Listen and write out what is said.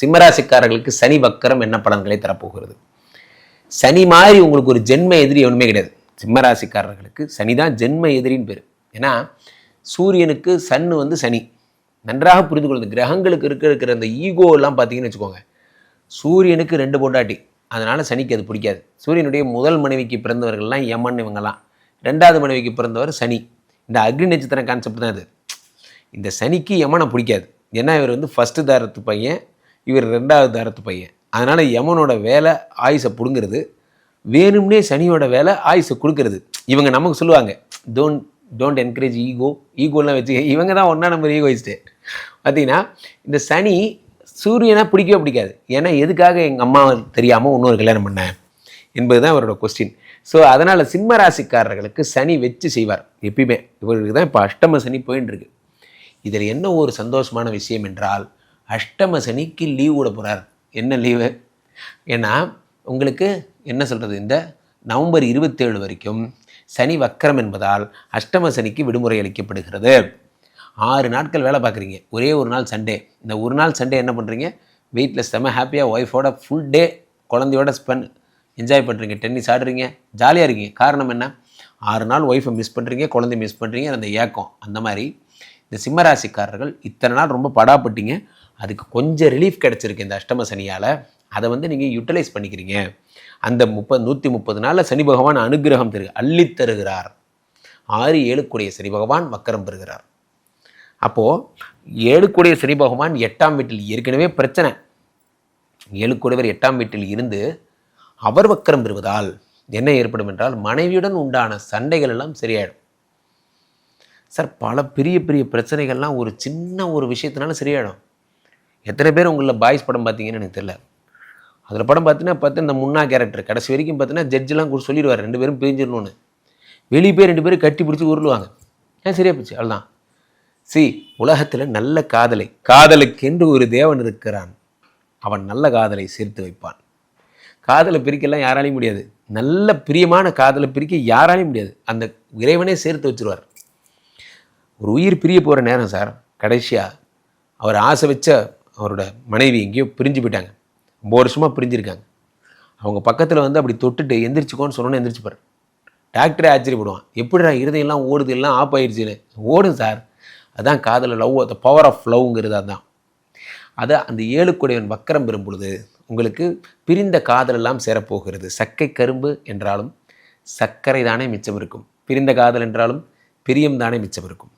சிம்மராசிக்காரர்களுக்கு சனி வக்கரம் என்ன பலன்களை தரப்போகிறது? சனி மாதிரி உங்களுக்கு ஒரு ஜென்ம எதிரி ஒன்றுமே கிடையாது. சிம்மராசிக்காரர்களுக்கு சனி தான் ஜென்ம எதிரின்னு பேர். ஏன்னா சூரியனுக்கு சன்னு வந்து சனி. நன்றாக புரிந்து கொள்ளுது கிரகங்களுக்கு இருக்க இருக்கிற அந்த ஈகோ எல்லாம் பார்த்தீங்கன்னு வச்சுக்கோங்க. சூரியனுக்கு ரெண்டு பொண்டாட்டி. அதனால் சனிக்கு அது பிடிக்காது. சூரியனுடைய முதல் மனைவிக்கு பிறந்தவர்கள்லாம் யமன் இவங்கெல்லாம். ரெண்டாவது மனைவிக்கு பிறந்தவர் சனி. இந்த அக்னி நட்சத்திரம் கான்செப்ட் தான் இது. இந்த சனிக்கு யமனை பிடிக்காது. ஏன்னா இவர் வந்து ஃபஸ்ட்டு தாரத்து பையன். இவர் ரெண்டாவது தரத்து பையன். அதனால் யமனோட வேலை ஆயுசை பிடுங்கிறது வேணும்னே சனியோட வேலை ஆயுசை கொடுக்கறது. இவங்க நமக்கு சொல்லுவாங்க டோன்ட் டோன்ட் என்கரேஜ் ஈகோ ஈகோலாம் வச்சு இவங்க தான் ஒன்றா நம்பர் ஈகோயிஸ்ட்டு பார்த்தீங்கன்னா இந்த சனி சூரியனாக பிடிக்கவே பிடிக்காது. ஏன்னா எதுக்காக எங்கள் அம்மா தெரியாமல் இன்னொரு கல்யாணம் பண்ணேன் என்பது தான் அவரோட கொஸ்டின் ஸோ அதனால் சிம்ம ராசிக்காரர்களுக்கு சனி வச்சு செய்வார் எப்பயுமே. இவருக்கு தான் இப்போ அஷ்டம சனி போயின்னு இருக்கு இதில் என்ன ஒரு சந்தோஷமான விஷயம் என்றால் அஷ்டம சனிக்கு லீவ் விட போகிறார் என்ன லீவு ஏன்னா உங்களுக்கு என்ன சொல்கிறது இந்த நவம்பர் இருபத்தேழு வரைக்கும் சனி வக்கரம் என்பதால் அஷ்டம சனிக்கு விடுமுறை அளிக்கப்படுகிறது. ஆறு நாட்கள் வேலை பார்க்குறீங்க. ஒரே ஒரு நாள் சண்டே. இந்த ஒரு நாள் சண்டே என்ன பண்ணுறீங்க வீட்டில் செம ஹாப்பியாக ஒய்ஃபோட ஃபுல் டே குழந்தையோட ஸ்பெண்ட் என்ஜாய் பண்ணுறீங்க டென்னிஸ் ஆடுறீங்க. ஜாலியாக இருக்கீங்க. காரணம் என்ன? ஆறு நாள் ஒய்ஃபை மிஸ் பண்ணுறீங்க குழந்தை மிஸ் பண்ணுறீங்க அந்த ஏக்கம். அந்த மாதிரி இந்த சிம்மராசிக்காரர்கள் இத்தனை நாள் ரொம்ப படாப்பட்டீங்க. அதுக்கு கொஞ்சம் ரிலீஃப் கிடச்சிருக்கு இந்த அஷ்டம சனியால். அதை வந்து நீங்கள் யூட்டிலைஸ் பண்ணிக்கிறீங்க. அந்த முப்பது நூற்றி முப்பது நாளில் சனி பகவான் அனுகிரகம் தரு அள்ளித் தருகிறார். ஆறு ஏழுக்குடைய சனி பகவான் வக்கரம் பெறுகிறார். அப்போது ஏழுக்குடைய சனி பகவான் எட்டாம் வீட்டில் ஏற்கனவே பிரச்சனை. ஏழுக்குடையவர் எட்டாம் வீட்டில் இருந்து அவர் வக்கரம் பெறுவதால் என்ன ஏற்படும் என்றால் மனைவியுடன் உண்டான சண்டைகள் எல்லாம் சரியாயிடும். சார் பல பெரிய பெரிய பிரச்சனைகள்லாம் ஒரு சின்ன ஒரு விஷயத்தினால சரியாயிடும். எத்தனை பேர் உங்களில் பாய்ஸ் படம் பார்த்தீங்கன்னு எனக்கு தெரியல. அதில் படம் பார்த்தீங்கன்னா பார்த்து இந்த முன்னா கேரக்டர் கடைசி வரைக்கும் பார்த்தீங்கன்னா ஜட்ஜெலாம் கூட சொல்லிடுவார் ரெண்டு பேரும் பிரிஞ்சிடணும்னு. வெளியே பேர் ரெண்டு பேரும் கட்டி பிடிச்சி உருளுவாங்க. ஏன் சரியா போச்சு? அவ்வளோதான் சி உலகத்தில் நல்ல காதலை காதலுக்கென்று ஒரு தேவன் இருக்கிறான். அவன் நல்ல காதலை சேர்த்து வைப்பான். காதலை பிரிக்கலாம் யாராலையும் முடியாது. நல்ல பிரியமான காதலை பிரிக்க யாராலையும் முடியாது. அந்த இறைவனே சேர்த்து வச்சிருவார். ஒரு உயிர் பிரிய போகிற நேரம் சார். கடைசியாக அவர் ஆசை வச்ச அவரோட மனைவி எங்கேயோ பிரிஞ்சு போயிட்டாங்க. ரொம்ப வருஷமாக பிரிஞ்சிருக்காங்க. அவங்க பக்கத்தில் வந்து அப்படி தொட்டுட்டு எந்திரிச்சுக்கோன்னு சொன்னோன்னே எந்திரிச்சுப்பார் டாக்டரே ஆச்சரியப்படுவான். எப்படிடா இருதயம்லாம் ஓடுது எல்லாம் ஆஃப் ஆயிடுச்சுன்னு ஓடும் சார். அதான் காதல் லவ் அந்த பவர் ஆஃப் லவ்ங்கிறது அதான். அதை அந்த ஏழுக்குடையவன் வக்கரம் பெறும் பொழுது உங்களுக்கு பிரிந்த காதல் எல்லாம் சேரப்போகிறது. சக்கை கரும்பு என்றாலும் சர்க்கரை தானே மிச்சம் இருக்கும். பிரிந்த காதல் என்றாலும் பிரியம் தானே மிச்சம் இருக்கும்.